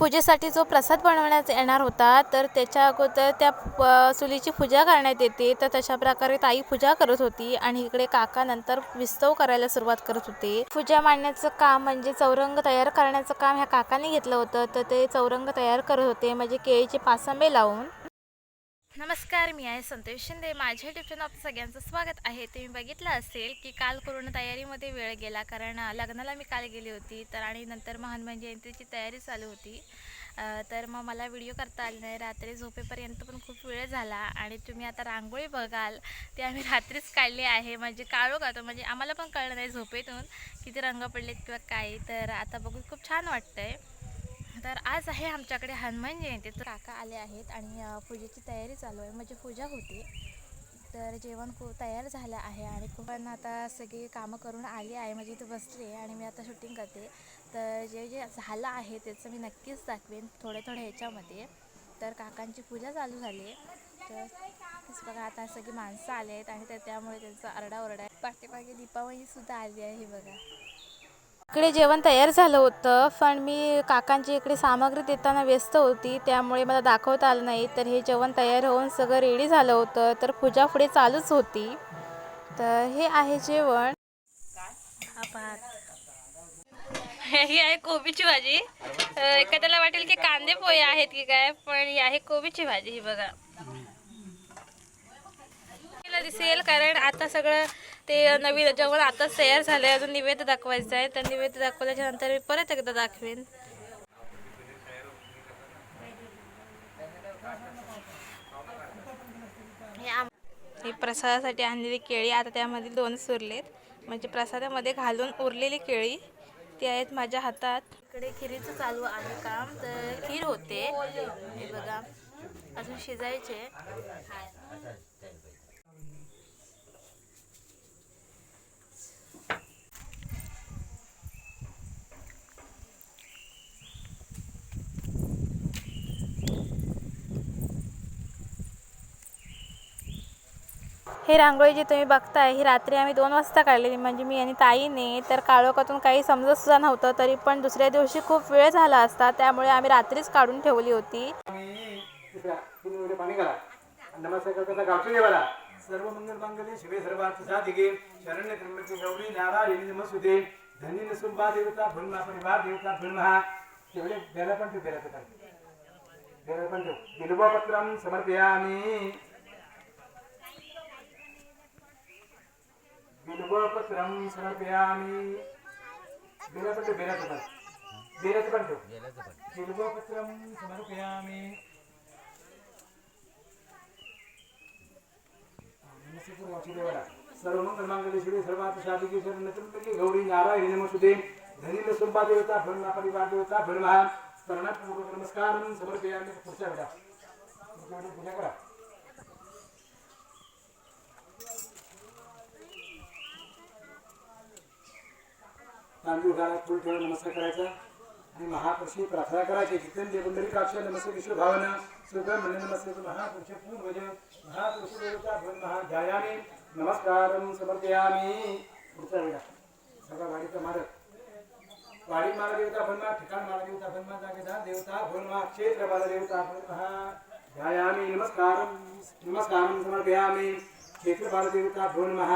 पूजेसाठी जो प्रसाद बनवण्यात येणार होता तर त्याच्या अगोदर त्या प- चुलीची पूजा करण्यात येते. तर तशा प्रकारे ताई पूजा करत होती आणि इकडे काका नंतर विस्तव करायला सुरुवात करत होते. पूजा मांडण्याचं काम म्हणजे चौरंग तयार करण्याचं काम ह्या काकाने घेतलं होतं. तर ते चौरंग तयार करत होते. म्हणजे केळीचे पासंबे लावून नमस्कार मी आहे संतोष शिंदे. माझ्या युट्यूब चॅनल आपलं सगळ्यांचं स्वागत आहे. तुम्ही बघितलं असेल की काल कोरोना तयारीमध्ये वेळ गेला. कारण लग्नाला मी काल गेली होती. तर आणि नंतर मग हनुमान जयंतीची तयारी चालू होती. तर मग मला व्हिडिओ करता आले नाही. रात्री झोपेपर्यंत पण खूप वेळ झाला. आणि तुम्ही आता रांगोळी बघाल. ते आम्ही रात्रीच काढली आहे. म्हणजे काळो का म्हणजे आम्हाला पण कळलं नाही झोपेतून किती रंग पडलेत किंवा काय. तर आता बघून खूप छान वाटतं आहे तर आज आहे आमच्याकडे हनुमान जयंती. तर काका आले आहेत आणि पूजेची तयारी चालू आहे. म्हणजे पूजा होती. तर जेवण खूप तयार झालं आहे आणि खूप पण आता सगळी कामं करून आली आहे. म्हणजे इथे आहे आणि मी आता शूटिंग करते. तर जे जे झालं आहे त्याचं मी नक्कीच दाखवेन थोड्या थोड्या ह्याच्यामध्ये. तर काकांची पूजा चालू झाली तर बघा आता सगळी माणसं आली आहेत आणि त्यामुळे त्यांचा आरडाओरडा आहे. पाठीमागे दीपावलीसुद्धा आली आहे बघा. इकडे जेवण तयार झालं होतं पण मी काकांची इकडे सामग्री देताना व्यस्त होती त्यामुळे मला दाखवता आलं नाही. तर हे जेवण तयार होऊन सगळं रेडी झालं होतं. तर पूजा पुढे चालूच होती. तर हे आहे जेवण. हा ही आहे कोबीची भाजी. एखाद्याला वाटेल की कांदे पोहे आहेत की काय पण ही आहे कोबीची भाजी ही बघा. दिसेल कारण आता सगळं ते नवीन जेवण आताच तयार आहे अजून निवेद्य दाखवायचं आहे. तर निवेद्य दाखवल्याच्या नंतर मी परत एकदा दाखवेन. हे ही प्रसादासाठी आणलेली केळी आता त्यामध्ये दोन सुरलेत. म्हणजे प्रसादामध्ये घालून उरलेली केळी ती आहेत माझ्या हातात. इकडे खिरीचं चालू आहे काम तर खीर होते. हे बघा अजून शिजायचे. ही रांगोळी जी तुम्ही बघताय ही रात्री आम्ही दोन वाजता काढलेली. म्हणजे मी आणि ताईने तर काळोखातून काही समजत सुद्धा नव्हतं तरी पण दुसऱ्या दिवशी खूप वेळ झाला असता त्यामुळे आम्ही रात्रीच काढून ठेवली होती. सर्व मंगल मंगले शिवे सर्वार्थ साधिके शरण्य त्र्यंबके गौरी नारायणी नमस्ते धनी नसुंबा देवता भुन्मा परिवार देवता भुन्मा तेवढे बेला पण ठेव बेला पण बेला पण ठेव. बिल्वपत्रम समर्पयामी. बिल्वपत्रम समर्पयामी बेला पण ठेव बेलाचं पण बेलाचं पण ठेव बिल्वपत्रम समर्पयामी नमस्ते वासुदेवाला सर्व मंगलमांगल्ये शिवे सर्वार्थ साधिके शरण्य त्र्यंबके गौरी नारायणी नमस्ते धनी सुंबा देवता भरमा परिवार देवता भरमा स्मरणापूर्वक नमस्कार समर्पयामी पुढच्या वेळा पुढच्या वेळी पूजा करा तांदूळ घाला फुल ठेवून नमस्कार करायचा. आणि महापुरुषी प्रार्थना करायची जितेंद्र देवंदरी काक्ष नमस्ते विश्व भावना सुब्रह्मण्य नमस्ते महापुरुष पूर्वज महापुरुष देवता भन महाध्यायामी नमस्कार समर्पयामी. पुढचा वेळा सगळा वाडीचा मारक वाडी माला देवता भन्मा ठिकाण माला देवता भन्मा जागेदार देवता भन्मा क्षेत्र बाला देवता भन्मा ध्यायामी नमस्कार नमस्कार समर्पयामी. क्षेत्र बाला देवता भन्मा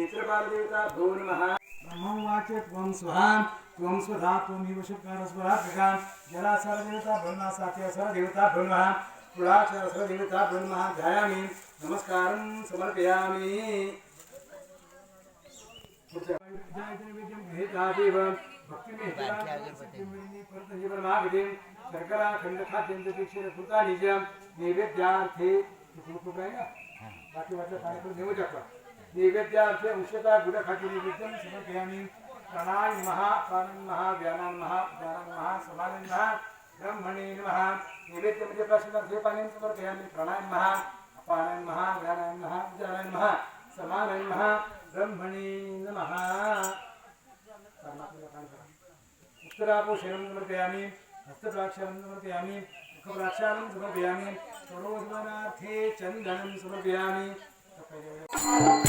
क्षेत्रपालदेवता भो नमः। ब्रह्मवाच त्वं स्वहान् त्वं स्वधा त्वमेव शुक्कारस्वरा प्रकान् जलासरदेवता ब्रह्मा सात्यसरदेवता भो नमः कुलाक्षरसरदेवता भो नमः ध्यायामि नमस्कारं समर्पयामि। शर्करा खंड खाद्य कुर्ता निजम नैवेद्यार्थे। बाकी वाटलं कार्यक्रम नेऊ शकता। नैवेद्यार्थे अंशता गुडखाटी नैवेद्यं समर्पयामि। प्राणाय नमः प्राणं नमः व्यानां नमः ज्ञानं नमः समानाय नमः ब्रह्मणे नमः। नैवेद्यमध्ये प्रसादार्थे पाणिं समर्पयामि। प्राणाय नमः अपानाय नमः व्यानाय नमः उदानाय नमः समानाय नमः ब्रह्मणे नमः। उत्तरापोषणं समर्पयामि हस्तप्राक्षालं समर्पयामि मुखप्राक्षालं समर्पयामि सरोजनार्थे चन्दनं समर्पयामि। Thank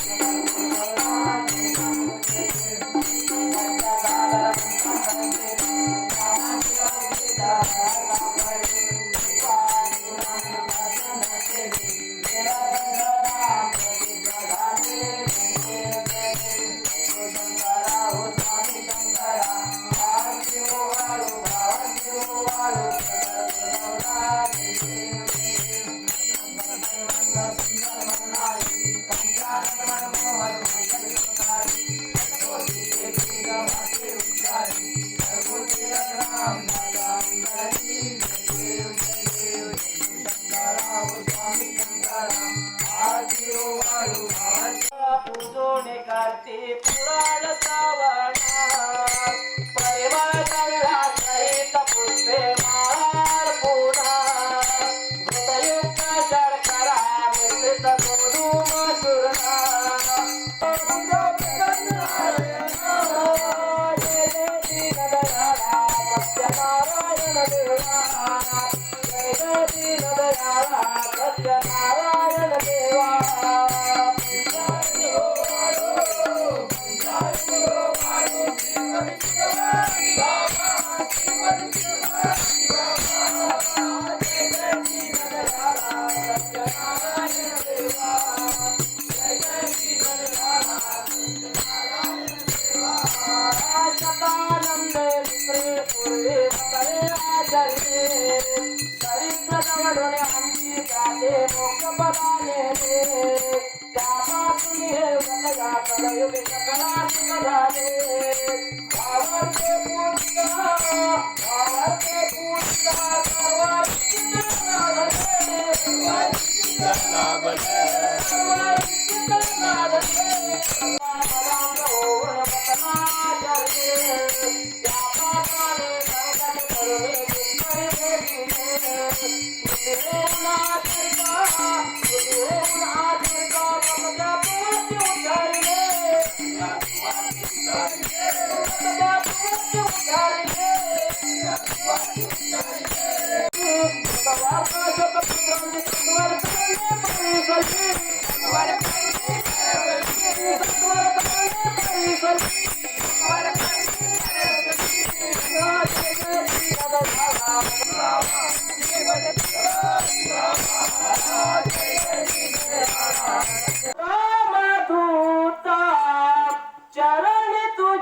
you.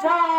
time.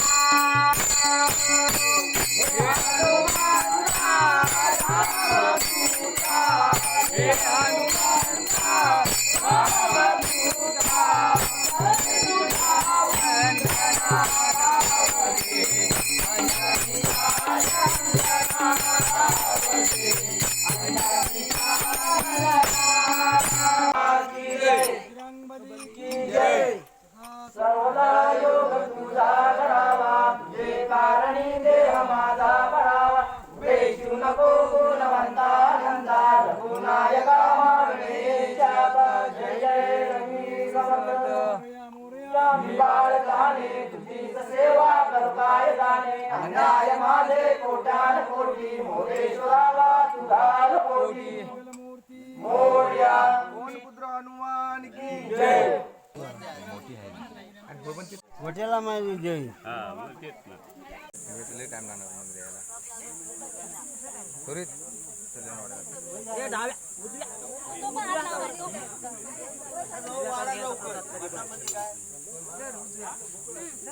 हॉटेलला माझी देईल हा मग लय टाइम लागणार मग द्यायला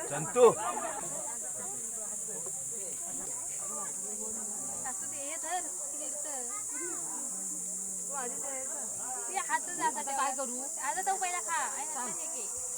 संतू हात काय करू? आता तो पहिला खा.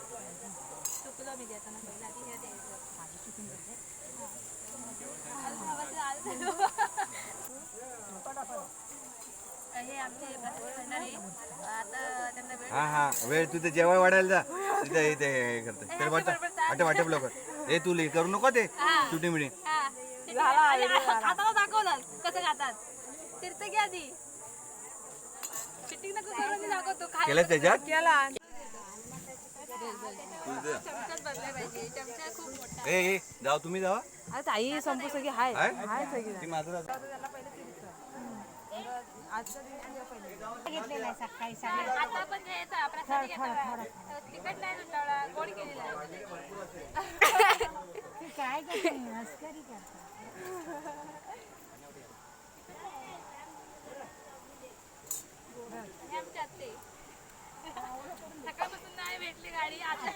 चुकलं मी देताना पहिला आधी हे द्यायचं भंडारे आता त्यांना वेळ हा हा वेळ तू ते जेवण वाढायला जा. तिथे इथे हे करते. तर वाटप वाटप वाटप लवकर. ए तू हे करू नको ते. सुटी मिळी हा. आणि खाताना दाखवलं. कसं खातात? तीर्थ घ्या आधी. चिटिंग नको करू मी दाखवतो. खायला केलं त्याच्यात? चमच्यात भरले पाहिजे चमचा खूप मोठा ए ए जाऊ तुम्ही जावा. आता आई संपू सगळी. हाय. हाय? हाय सगळी. ती माझं राहतं. आता पण घ्यायचा प्रसाद घेता तिखट नाही लुटावला गोड केलेला आहे. हे आमच्या आत्ते. सकाळपासून नाही भेटली गाडी आता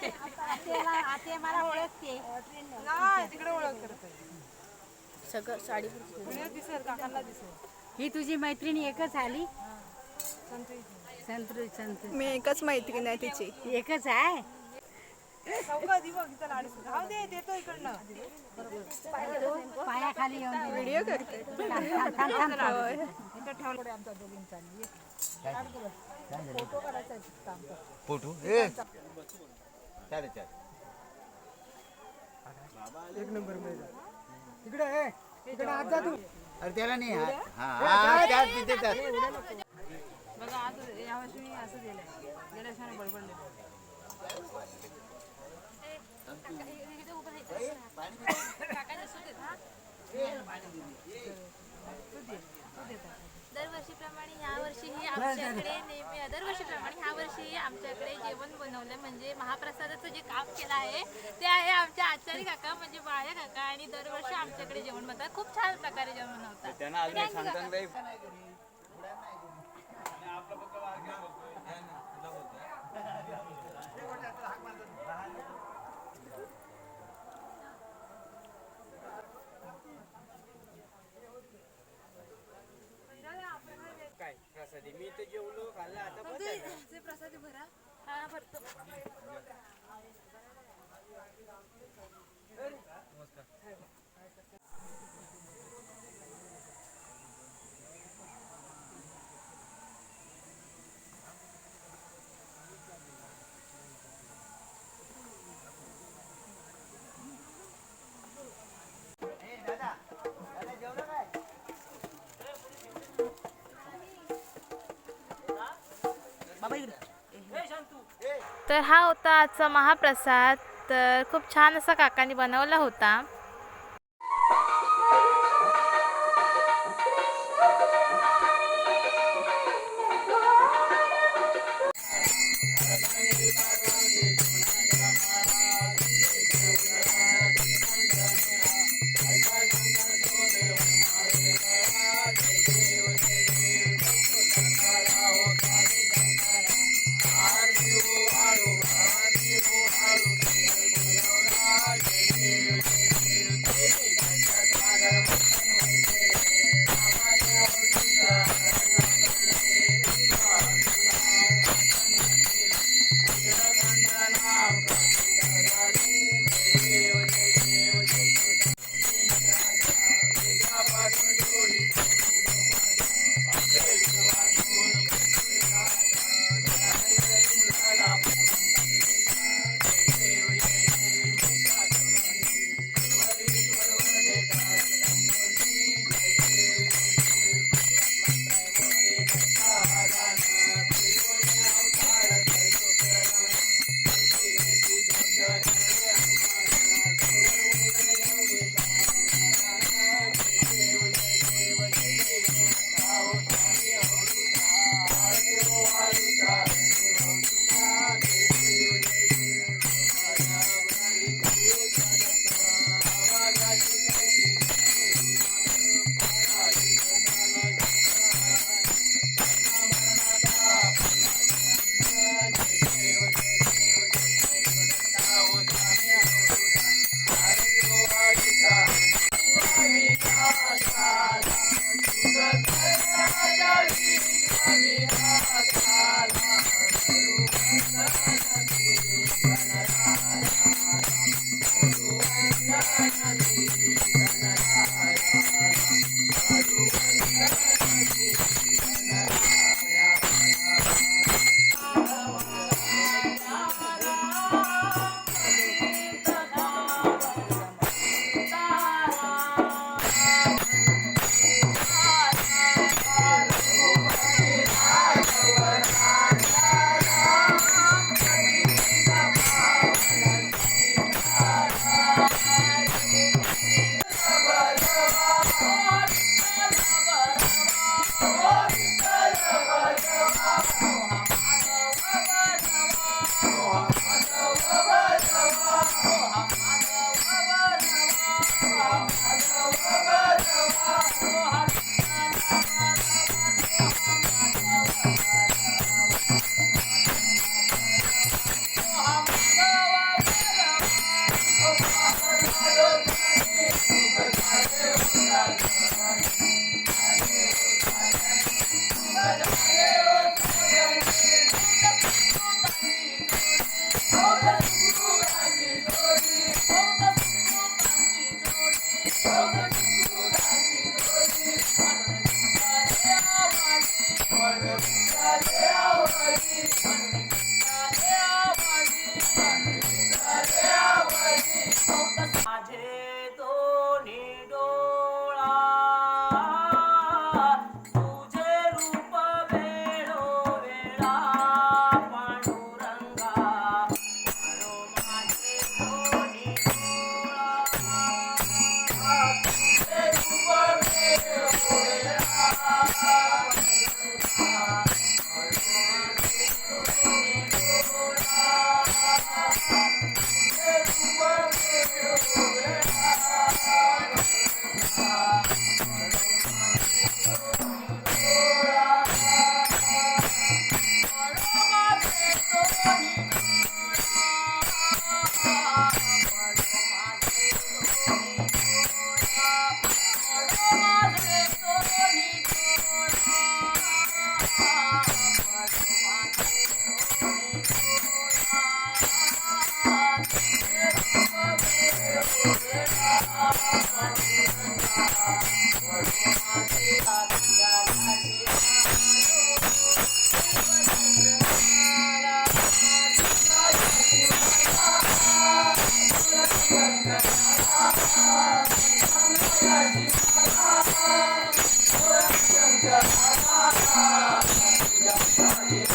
तिकडे ओळख करत. सगळं साडी दिसेल काकांना दिसेल. ही तुझी मैत्रिणी एकच आली? संतू संतू मी एकच मैत्रीण आहे तिची. एकच आहे? पायाखाली येऊन दे. व्हिडिओ करते. थांब, थांब, थांब, थांब. फोटो ए. चालेल चालेल. अरे त्याला नाही हा हा त्यात तिथे त्यात बघा आज यावर्षी मी असं दिलंय गेल्या वर्षी बडबडले इथे हा? दरवर्षीप्रमाणे ह्या वर्षीही आमच्याकडे नेहमी दरवर्षीप्रमाणे ह्या वर्षीही आमच्याकडे जेवण बनवलं म्हणजे महाप्रसादाचं जे काम केलं आहे ते आहे आमच्या आचारी काका म्हणजे बाळ्या काका आणि दरवर्षी आमच्याकडे जेवण बनवतात खूप छान प्रकारे जेवण बनवतात Thank you, काका. हा तर हा होता आजचा महाप्रसाद. तर खूप छान असा काकांनी बनवला होता.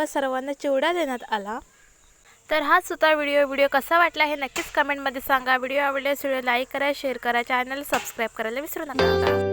भजन सर्वांना चिवडा देण्यात आला. तर हाच होता व्हिडिओ व्हिडिओ कसा वाटला हे नक्कीच कमेंटमध्ये सांगा. व्हिडिओ आवडल्यास व्हिडिओ लाईक करा शेअर करा चॅनल सबस्क्राईब करायला विसरू नका.